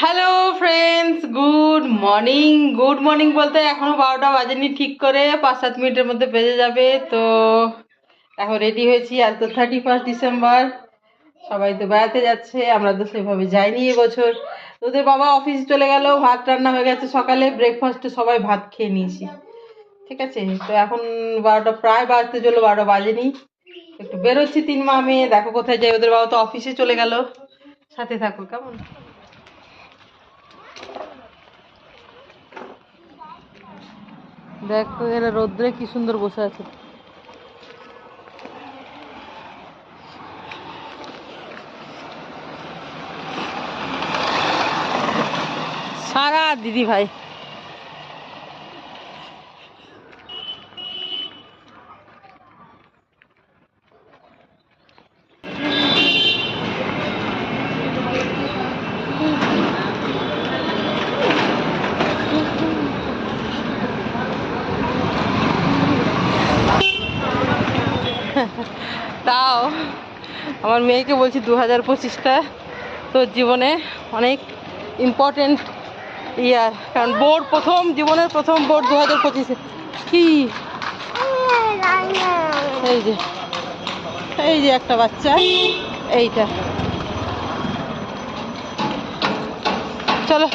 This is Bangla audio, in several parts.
Hello friends good morning good morning বলতে এখনও বারোটা বাজেনি, ঠিক করে পাঁচ সাত মিনিটের মধ্যে বেজে যাবে। তো এখন রেডি হয়েছি আজ তো থার্টি ফার্স্ট ডিসেম্বর সবাই তো বেড়াতে যাচ্ছে, আমরা তো সেভাবে যাইনি এবছর। তোদের বাবা অফিসে চলে গেল, ভাত রান্না হয়ে গেছে সকালে ব্রেকফাস্টে সবাই ভাত খেয়ে নিয়েছি। ঠিক আছে? তো এখন বারোটা, প্রায় বাজতে চলো বারোটা বাজেনি। একটু বেরোচ্ছি তিন মা মেয়ে, দেখো কোথায় যাই ওদের বাবা তো অফিসে চলে গেল। সাথে থাকো, কেমন? দেখো এরা রোদ্রে কি সুন্দর বসে আছে। সারা দিদি ভাই। তাও আমার মেয়েকে বলছি দু হাজার পঁচিশটা তোর জীবনে অনেক ইম্পর্টেন্ট ইয়ার কারণ বোর্ড প্রথম, জীবনের প্রথম বোর্ড দু হাজার পঁচিশে। কি? এই যে এই যে একটা বাচ্চা, এইটা। চলো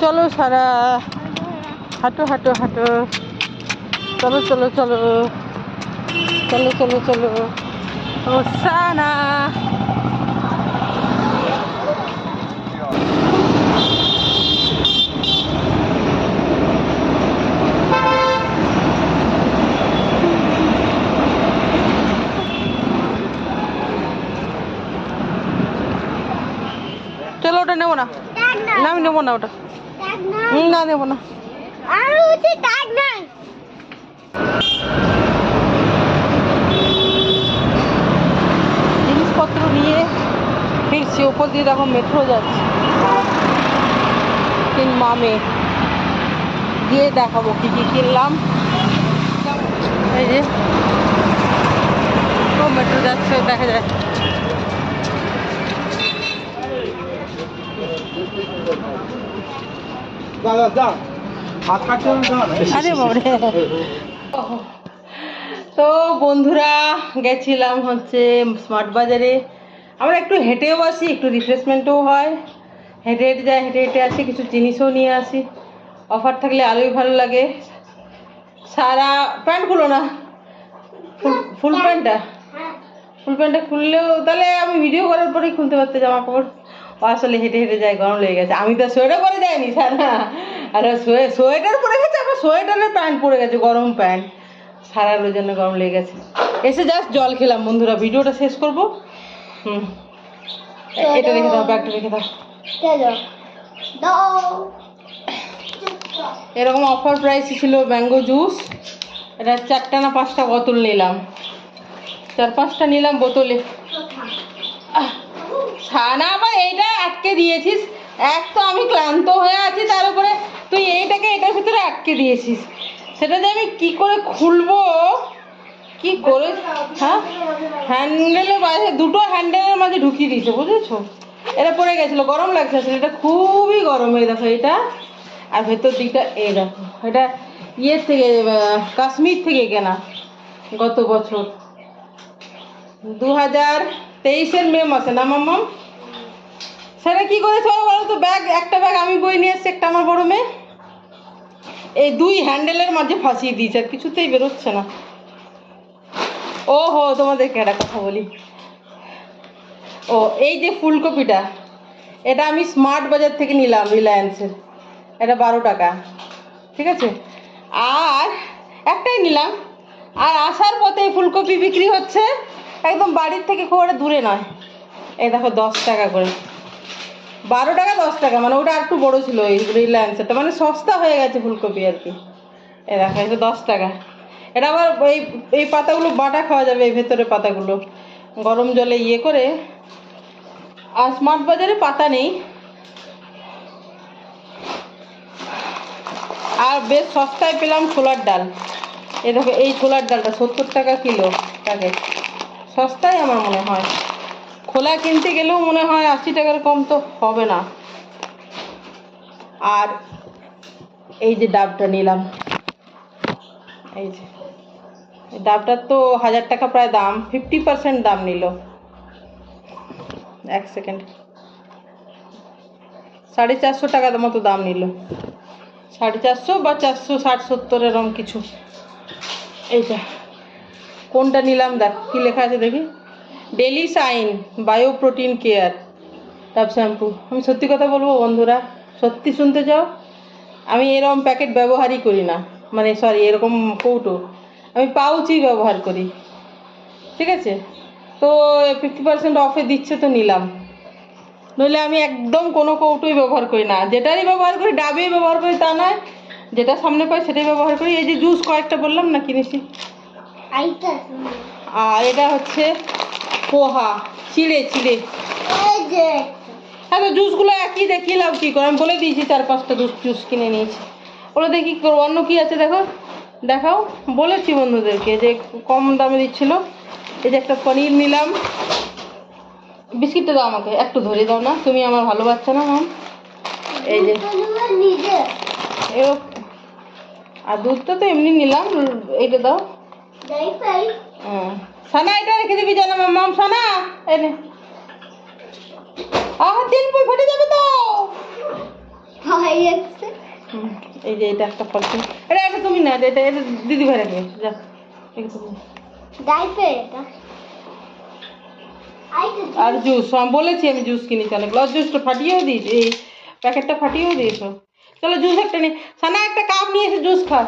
চলো সারা, হাঁটো হাঁটো হাঁটো। চলো চলো চলো। চলো চলো চলো। ওসানা। চলো ওটা নেব না। না আমি নেব না ওটা। না নেব না। জিনিসপত্র নিয়ে ওপর দিয়ে দেখো মেট্রো যাচ্ছে। তিন মামে। গিয়ে দেখাবো কি কি কিনলাম। এই যে। ও মেট্রো যাচ্ছে দেখা যায় আরে বাবারে। তো বন্ধুরা গেছিলাম হচ্ছে স্মার্ট বাজারে। আমরা একটু হেঁটেও আসি, একটু রিফ্রেশমেন্টও হয়। হেঁটে হেঁটে যাই, হেঁটে হেঁটে আসি, কিছু জিনিসও নিয়ে আসি। অফার থাকলে আলোই ভালো লাগে। সারা প্যান্ট খুলো না। ফুল ফুল প্যান্টটা? ফুল প্যান্টটা খুললেও, তাহলে আমি ভিডিও করার পরেই খুলতে পারতে জামা কাপড় ও আসলে হেঁটে হেঁটে যায় গরম লেগে গেছে। আমি তো সোয়েটার পরে যাইনি, সারা। আর সোয়ে- সোয়েটার পরে গেছে, আবার সোয়েটারের প্যান্ট পরে গেছে, গরম প্যান্ট। সারার ওই জন্য গরম লেগে গেছে। এসে জাস্ট জল খেলাম, বন্ধুরা, ভিডিওটা শেষ করব। হুম। এটা রেখে দাও ব্যাগটা রেখে দাও। এরকম অফার প্রাইস ছিল ম্যাঙ্গো জুস এটা চারটা না পাঁচটা বোতল নিলাম। চার পাঁচটা নিলাম বোতলে। ছানা আবার এইটা আটকে দিয়েছিস। এক তো আমি ক্লান্ত হয়ে আছি তার উপরে তুই এইটাকে এটার ভিতরে আটকে দিয়েছিস। সেটা যে আমি কি করে খুলবো? কি করে? হ্যাঁ? হ্যান্ডেলের মাঝে, দুটো হ্যান্ডেলের মাঝে ঢুকিয়ে দিয়েছে, বুঝেছ? এটা পড়ে গেছিল, গরম লাগছে আসলে, এটা খুবই গরম এই দেখো, এটা। আর ভেতর দিকটা এই দেখো, এটা ইয়ের থেকে কাশ্মীর থেকে কেনা, গত বছর। দু হাজার তেইশের মে মাসে, না মাম্মাম সেটা কি করেছে বলো তো ব্যাগ, একটা ব্যাগ আমি বই নিয়ে এসছি, একটা আমার বড় মেয়ে। এই দুই হ্যান্ডেলের মাঝে ফাঁসিয়ে দিয়েছে, আর কিছুতেই বেরোচ্ছে না। ও হো তোমাদেরকে একটা কথা বলি। ও, এই যে ফুলকপিটা, এটা আমি স্মার্ট বাজার থেকে নিলাম রিলায়েন্সের এটা বারো টাকা, ঠিক আছে? আর একটাই নিলাম। আর আসার পথে ফুলকপি বিক্রি হচ্ছে একদম বাড়ির থেকে খুব একটা দূরে নয়। এই দেখো, দশ টাকা করে। বারো টাকা, দশ টাকা মানে ওটা একটু বড় ছিল এই রিলায়েন্সেরটা মানে সস্তা হয়ে গেছে ফুলকপি আর কি। এ দেখো এটা দশ টাকা। এটা আবার এই এই পাতাগুলো বাটা খাওয়া যাবে, এই ভেতরে পাতাগুলো। গরম জলে ইয়ে করে। আর স্মার্ট বাজারে পাতা নেই। আর বেশ সস্তায় পেলাম ছোলার ডাল। এই দেখো, এই ছোলার ডালটা, সত্তর টাকা কিলো প্যাকেট। সস্তাই আমার মনে হয়। খোলা কিনতে গেলেও মনে হয় আশি টাকার কম তো হবে না। আর এই যে ডাবটা নিলাম। এই যে। ডাবটার তো হাজার টাকা প্রায় দাম ফিফটি পার্সেন্ট দাম নিল। এক সেকেন্ড সাড়ে চারশো টাকার মতো দাম নিল। সাড়ে চারশো বা চারশো ষাট সত্তর এরকম কিছু। এইটা। কোনটা নিলাম দেখ, কী লেখা আছে দেখি। Daily shine bio protein care ডাব শ্যাম্পু আমি সত্যি কথা বলব বন্ধুরা, সত্যি শুনতে চাও? আমি এরকম প্যাকেট ব্যবহারই করি না। মানে সরি এরকম কৌটো। আমি পাউচই ব্যবহার করি। ঠিক আছে? তো ফিফটি পার্সেন্ট অফে দিচ্ছে তো নিলাম। নইলে আমি একদম কোনো কৌটোই ব্যবহার করি না। যেটারই ব্যবহার করি ডাবেই ব্যবহার করি তা নয়। যেটা সামনে পাই সেটাই ব্যবহার করি। এই যে জুস কয়েকটা বললাম না কিনেছি আর এটা হচ্ছে পোহা। চিড়ে চিড়ে। হ্যাঁ তো জুসগুলো একই দেখি লাভ কী করে? আমি বলে দিয়েছি চার পাঁচটা জুস জুস কিনে নিয়েছি। ওগুলো দেখি করব। অন্য কি আছে দেখো? দেখাও। বলেছি বন্ধুদেরকে যে কম দামে দিচ্ছিল। এই যে একটা পনির নিলাম। বিস্কিটটা দাও আমাকে, একটু ধরে দাও না। তুমি আমার ভালো বাচ্চা না, মাম। এই যে আর দুধটা তো এমনি নিলাম, এইটা দাও। যাই সানা, এটা রেখে দিবি, জানা সানা এনে আহ ফেটে যাবে তো। হয়ে এই যে এটা একটা ফল এটা এটা তুমি না এটা এটা দিদি ভাই রাখবে যা আর জুস আমি বলেছি আমি জুস কিনেছি অনেকগুলো আর জুসটা ফাটিয়েও দিয়েছি এই প্যাকেটটা ফাটিয়েও দিয়েছ। চলো জুস একটা নে। সানা একটা কাপ নিয়ে এসে জুস খা।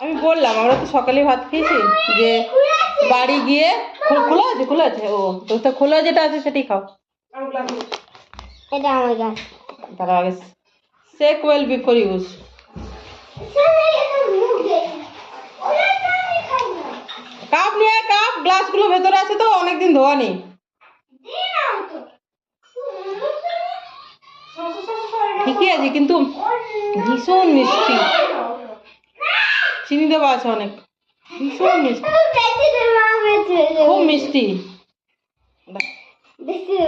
আমি বললাম আমরা তো সকালে ভাত খেয়েছি যে বাড়ি গিয়ে খোলা আছে খোলা আছে? ও তো তো খোলা যেটা আছে সেটাই খাও। এটা আমার গাছ তারা আগে shake well before use cup নিয়ে কাপ গ্লাসগুলো ভেতরে আছে তো অনেকদিন ধোয়া নেই। ঠিকই আছে কিন্তু ভীষণ মিষ্টি। চিনি দেওয়া আছে অনেক। ভীষণ মিষ্টি। খুব মিষ্টি।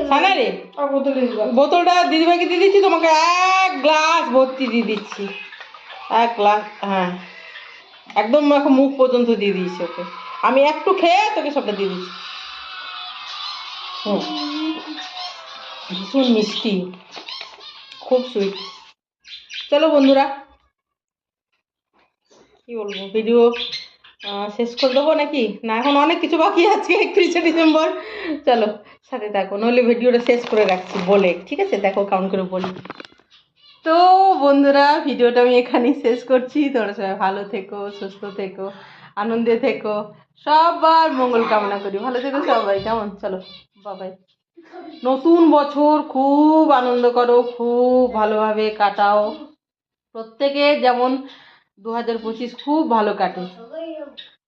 সানা রে বোতলটা দিদিভাইকে দিয়ে দিচ্ছি তোমাকে এক গ্লাস ভর্তি দিয়ে দিচ্ছি। এক গ্লাস হ্যাঁ। একদম এখন মুখ পর্যন্ত দিয়ে দিয়েছি ওকে। আমি একটু খেয়ে তোকে সবটা দিয়ে দিচ্ছি। হুম। ভীষণ মিষ্টি। খুব সুইট চলো বন্ধুরা। কি বলব? ভিডিও শেষ করে দেবো নাকি? না, এখন অনেক কিছু বাকি আছে, একত্রিশে ডিসেম্বর। চলো, সাথে থাকো, নইলে ভিডিওটা শেষ করে রাখছি, বলে। ঠিক আছে? দেখো কাউন্ট করে বলি। তো বন্ধুরা, ভিডিওটা আমি এখানেই শেষ করছি। তোমরা সবাই ভালো থেকো, সুস্থ থেকো, আনন্দে থেকো। সবার মঙ্গল কামনা করি। ভালো থেকো সবাই, কেমন? চলো বাবাই নতুন বছর, খুব আনন্দ করো, খুব ভালোভাবে কাটাও। প্রত্যেকে যেমন দু হাজার পঁচিশ খুব ভালো কাটে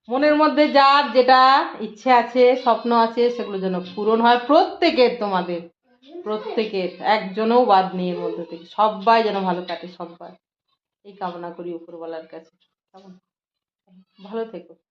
মনের মধ্যে যার যেটা ইচ্ছে আছে, স্বপ্ন আছে, সেগুলো যেন পূরণ হয় প্রত্যেকের তোমাদের। প্রত্যেকের, একজনও বাদ নেই এর মধ্যে থেকে। সবাই যেন ভালো কাটে, সবাই। এই কামনা করি উপরওয়ালার কাছে। কেমন? ভালো থেকো।